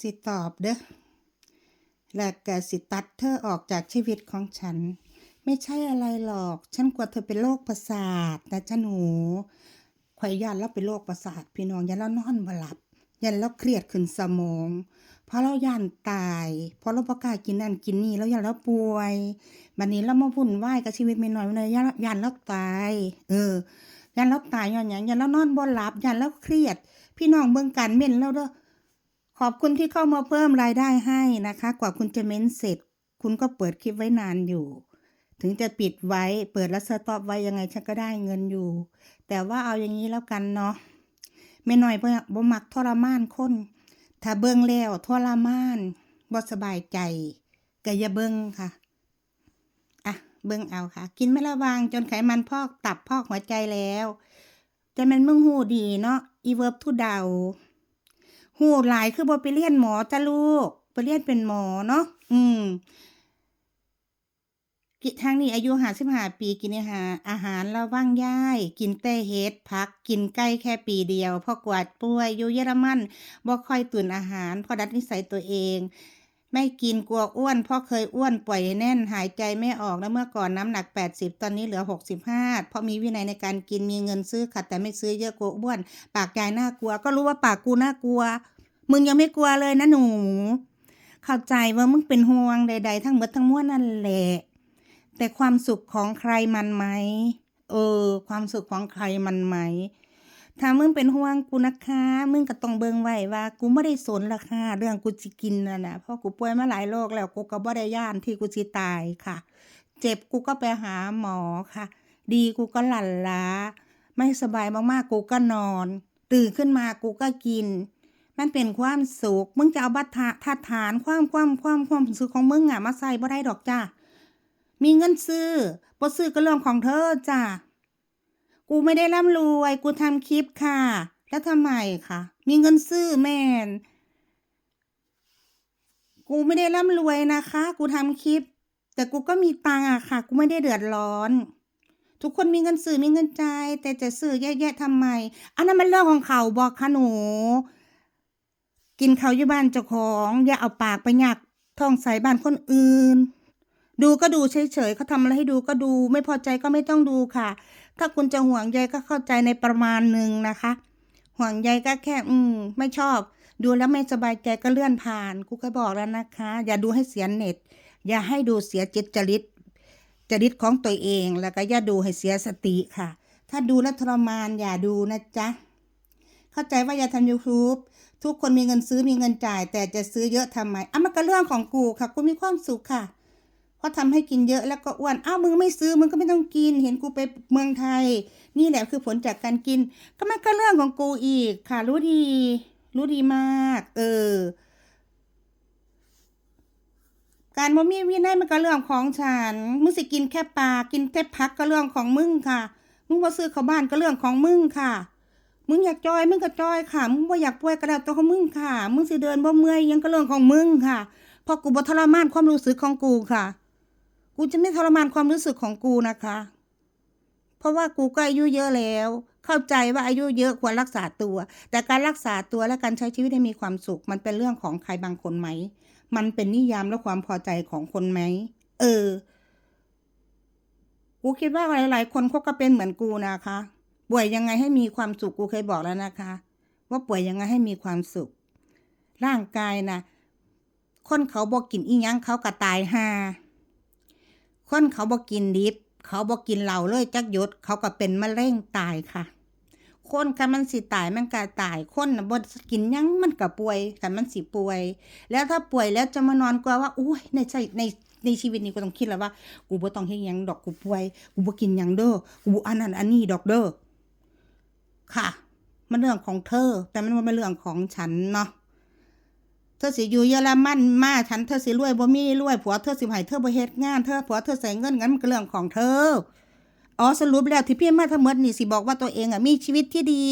สิตอบเด้อและกสิตัดเธอออกจากชีวิตของฉัน ไม่ใช่อะไรหรอก ฉันกลัวเธอเป็นโรคประสาทนะจ๊ะหนูข่อยยานเราเป็นโรคประสาท พี่น้องยันเรานอนบ่หลับ ยันเราเครียดขึ้นสมอง เพราะเราย่านตาย เพราะเราประกล้ากินนั่นกินนี่แล้วยันเราป่วยบัดนี้เรามาวุ่นวายกับชีวิตไม่น้อยเลยยันยันเราตาย เออ ยันเราตายย้อนหยังยันเรานอนบ่หลับ ยันเราเครียด พี่น้องเบิ่งกันเม่นแล้วเด้อ ขอบคุณที่เข้ามาเพิ่มรายได้ให้นะคะ กว่าคุณจะเม้นเสร็จ คุณก็เปิดคลิปไว้นานอยู่ ถึงจะปิดไว้เปิดแล้วสต็อปไว้ยังไงฉันก็ได้เงินอยู่ แต่ว่าเอาอย่างนี้แล้วกันเนาะไม่หน้อยบ่บมักทรมานคน ถ้าเบิ่งแล้วทรมานบ่สบายใจก็อย่าเบิ่งค่ะอะเบิ่งเอาค่ะ กินไม่ระวังจนไขมันพอกตับพอกหัวใจแล้ว แต่มันมึงหูดีเนาะอีเวิร์บทูเดา หูหลายคือบ่ไปเรียนหมอจ้ะลูก ไปเรียนเป็นหมอเนาะอืมกิทางนี้อายุห้าสิบห้าปีกินอาหารอาหารระว่างย่าย กินแต่เฮ็ดพักกินใกล้แค่ปีเดียวพอกวาดป่วยอยู่เยอรมันบ่ค่อยตุนอาหารพอดัดนิสัยตัวเอง ไม่กินกลัวอ้วนเพราะเคยอ้วนปล่อยแน่นหายใจไม่ออกแล้วเมื่อก่อนน้ำหนัก 80 ตอนนี้เหลือ 65 เพราะมีวินัยในการกินมีเงินซื้อค่ะแต่ไม่ซื้อเยอะกลัวอ้วน ปากยายน่ากลัว ก็รู้ว่าปากกูน่ากลัว มึงยังไม่กลัวเลยนะหนู เข้าใจว่ามึงเป็นห่วงใด ๆ ทั้งหมดทั้งมวลนั่นแหละแต่ความสุขของใครมันไหมเออ ความสุขของใครมันไหม ถ้ามึงเป็นห่วงกูนะคะ มึงก็ต้องเบิงไว้ว่า กูไม่ได้สนราคาเรื่องกูสิกินน่ะนะเพราะกูป่วยมาหลายโรคแล้วกูก็บ่ได้ย่านที่กูสิตายค่ะ เจ็บกูก็ไปหาหมอค่ะ ดีกูก็หลั่นล้า ไม่สบายมากๆกูก็นอน ตื่นขึ้นมากูก็กิน มันเป็นความสุขมึงจะเอาบัตรทัดฐานความความความความสุขของมึงอะมาใส่บ่ได้ดอกจ้ามีเงินซื้อบ่ซื้อก็เรื่องของเธอจ้า กูไม่ได้ร่ำรวย กูทำคลิปค่ะ แล้วทำไมคะมีเงินซื้อแมน กูไม่ได้ร่ำรวยนะคะ กูทำคลิป แต่กูก็มีตังอะค่ะ กูไม่ได้เดือดร้อน ทุกคนมีเงินซื้อมีเงินจ่ายแต่จะซื้อแย่ๆทำไม อันนั้นมันเรื่องของเขาบอกค่ะหนูกินเขาวอยู่บ้านเจ้าของ อย่าเอาปากไปหยักท้องใส่บ้านคนอื่น ดูก็ดูเฉยๆเขาทำอะไรให้ดูก็ดู ไม่พอใจก็ไม่ต้องดูค่ะ ถ้าคุณจะห่วงใยก็เข้าใจในประมาณหนึ่งนะคะ ห่วงใยก็แค่ อืม ไม่ชอบ ดูแล้วไม่สบายใจก็เลื่อนผ่าน กูก็บอกแล้วนะคะ อย่าดูให้เสียเน็ต อย่าให้ดูเสียจิตจริต จริตของตัวเอง แล้วก็อย่าดูให้เสียสติค่ะ ถ้าดูแล้วทรมานอย่าดูนะจ๊ะ เข้าใจว่าอย่าทำ YouTube ทุกคนมีเงินซื้อมีเงินจ่าย แต่จะซื้อเยอะทำไมอะมันก็เรื่องของกูค่ะ กูมีความสุขค่ะ เพราะทำให้กินเยอะแล้วก็อ้วนอ้าวมึงไม่ซื้อมึงก็ไม่ต้องกิน เห็นกูไปเมืองไทย นี่แหละคือผลจากการกิน ก็มันก็เรื่องของกูอีกค่ะรู้ดี รู้ดีมาก เออ การบ่มีวินัยมันก็เรื่องของฉันมึงสิกินแค่ปลากินแค่พักก็เรื่องของมึงค่ะมึงบ่ซื้อเข้าบ้านก็เรื่องของมึงค่ะมึงอยากจอยมึงก็จอยค่ะมึงบ่อยากป่วยก็แล้วแต่ของมึงค่ะ มึงสิเดินบ่เมื่อยยังก็เรื่องของมึงค่ะพราะกูบ่ทรมานความรู้สึกของกูค่ะ กูจะไม่ทรมานความรู้สึกของกูนะคะ เพราะว่ากูก็อายุเยอะแล้ว เข้าใจว่าอายุเยอะควรรักษาตัว แต่การรักษาตัวและการใช้ชีวิตให้มีความสุข มันเป็นเรื่องของใครบางคนไหม มันเป็นนิยามและความพอใจของคนไหม เออ กูคิดว่าหลาย ๆ คนเขาก็เป็นเหมือนกูนะคะ ป่วยยังไงให้มีความสุขกูเคยบอกแล้วนะคะ ว่าป่วยยังไงให้มีความสุข ร่างกายนะคนเขาบอกกินอีหยังเขาก็ตายห่า คนเขาบอกกินดิบ เขาบอกกินเหล้าเลยจักยดเขาก็เป็นมะเร็งตายค่ะคนคันมันสิตายมันก็ตายคนนะบ่กินยังมันก็ป่วยคันมันสิป่วย แล้วถ้าป่วยแล้วจะมานอนกลัวว่าอุ้ยในใจในในชีวิตนี้กูต้องคิดแล้วว่า กูบ่ต้องเฮ็ดยังดอกกูป่วย กูบ่กินยังเด้อกูบ่อันนั้นอันนี้ดอกเด้อค่ะ มันเรื่องของเธอ แต่มันบ่เป็นเรื่องของฉันเนาะ ธอสิอยู่เยอรมันมาฉันเธอสิรวยบ่มีรวยผัวเธอสิให้เธอบ่เฮ็ดงานเธอผัวเธอใส่เงินงั้นมันก็เรื่องของเธออ๋อสรุปแล้วที่พี่มาทั้งหมดนี่สิบอกว่าตัวเองอะมีชีวิตที่ดี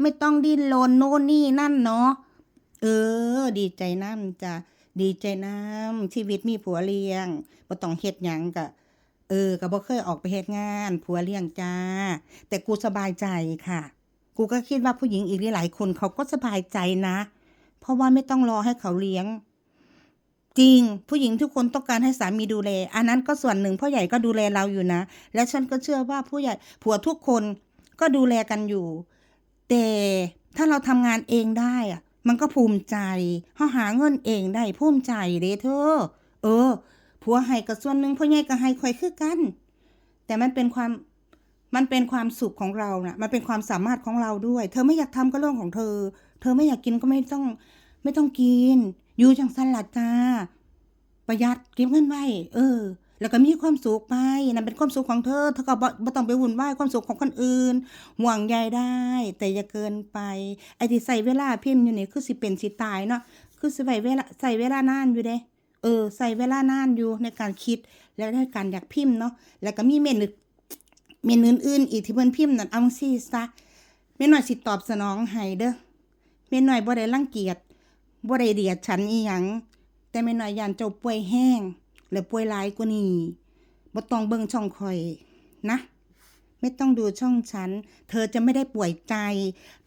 ไม่ต้องดิ้นรนโน่นนี่นั่นเนาะเออ ดีใจน้ำจ้ะดีใจน้ำชีวิตมีผัวเลี้ยงบ่ต้องเฮ็ดหยังกะเออก็บ่เคยออกไปเฮ็ดงาน ผัวเลี้ยงจ้า แต่กูสบายใจค่ะ กูก็คิดว่าผู้หญิงอีกหลายคนเขาก็สบายใจนะเเพราะว่าไม่ต้องรอให้เขาเลี้ยง จริง ผู้หญิงทุกคนต้องการให้สามีดูแล อันนั้นก็ส่วนหนึ่งพ่อใหญ่ก็ดูแลเราอยู่นะ และฉันก็เชื่อว่าผู้ใหญ่ผัวทุกคนก็ดูแลกันอยู่ แต่ถ้าเราทำงานเองได้อะมันก็ภูมิใจเฮาหาเงินเองได้ภูมิใจเด้เธอ เออ ผัวให้ก็ส่วนหนึ่งพ่อใหญ่ก็ให้ข่อยคือกัน แต่มันเป็นความ มันเป็นความสุขของเรานะ่ะ มันเป็นความสามารถของเราด้วย เธอไม่อยากทำก็เรื่องของเธอ เธอไม่อยากกินก็ไม่ต้อง ไม่ต้องกิน อยู่จังสันลัดจ้า ประหยัดเก็บเงินไว้ เออ แล้วก็มีความสุขไปนั่นเป็นความสุขของเธอ เธอก็บ่บ่ต้องไปวุ่นวายความสุขของคนอื่น ห่วงใยได้ แต่อย่าเกินไป ไอ้ที่ใส่เวลาพิมพ์อยู่นี่คือสิเป็นสิตายเนาะ คือใส่เวลาใส่เวลานานอยู่เด้เออ ใส่เวลานานอยู่ในการคิด และในการอยากพิมพ์เนาะ แล้วก็มีเมน เมนอื่นๆอีกที่เพิ่นพิมพ์นั่นเอาซี่ซะเม่น้อยสิตอบสนองให้เด้อเมนหน่อยบ่ได้รังเกียจบ่ได้เดียดฉันอีหยังแต่เมนหน่อยยานเจ้าป่วยแห้งและป่วยหลายกว่านี้บ่ต้องเบิ่งช่องข่อยนะ ไม่ต้องดูช่องฉัน เธอจะไม่ได้ป่วยใจ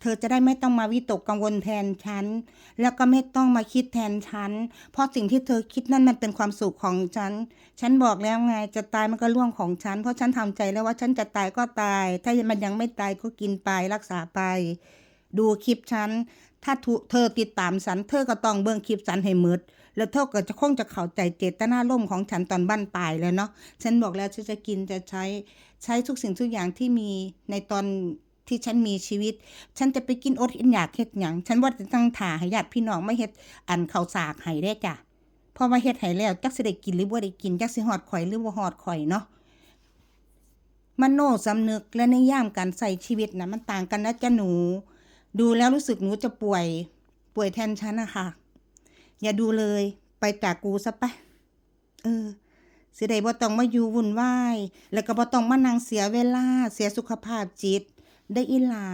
เธอจะได้ไม่ต้องมาวิตกกังวลแทนฉัน แล้วก็ไม่ต้องมาคิดแทนฉัน เพราะสิ่งที่เธอคิดนั่นมันเป็นความสุขของฉัน ฉันบอกแล้วไง จะตายมันก็เรื่องของฉัน เพราะฉันทำใจแล้วว่าฉันจะตายก็ตาย ถ้ามันยังไม่ตายก็กินไปรักษาไป ดูคลิปฉัน ถ้าเธอติดตามฉัน เธอก็ต้องเบิ่งคลิปฉันให้หมดแล้วเธอก็จะคงจะเข้าใจเจตนาร่มของฉันตอนบั้นปลายแล้วเนาะ ฉันบอกแล้วฉันจะกินจะใช้ใช้ทุกสิ่งทุกอย่างที่มีในตอนที่ฉันมีชีวิต ฉันจะไปกินอดอินอยากเฮ็ดหยังฉันว่าจะตั้งถ่าให้ญาติพี่น้องไม่เฮ็ดอันเข้าสากให้ได้จ้ะเพราะว่าเฮ็ดให้แล้วจักสิได้กินหรือบ่ได้กินจักสิฮอดข่อยหรือบ่ฮอดข่อยเนาะมโนสำนึกและในย่ามการใส่ชีวิตนะมันต่างกันนะจ้ะหนู ดูแล้วรู้สึกหนูจะป่วย ป่วยแทนฉันนะคะอย่าดูเลยไปจากกูซะไป เออสิได้บ่ต้องมาอยู่วุ่นวาย แล้วก็บ่ต้องมานั่งเสียเวลา เสียสุขภาพจิต ได้อีหลา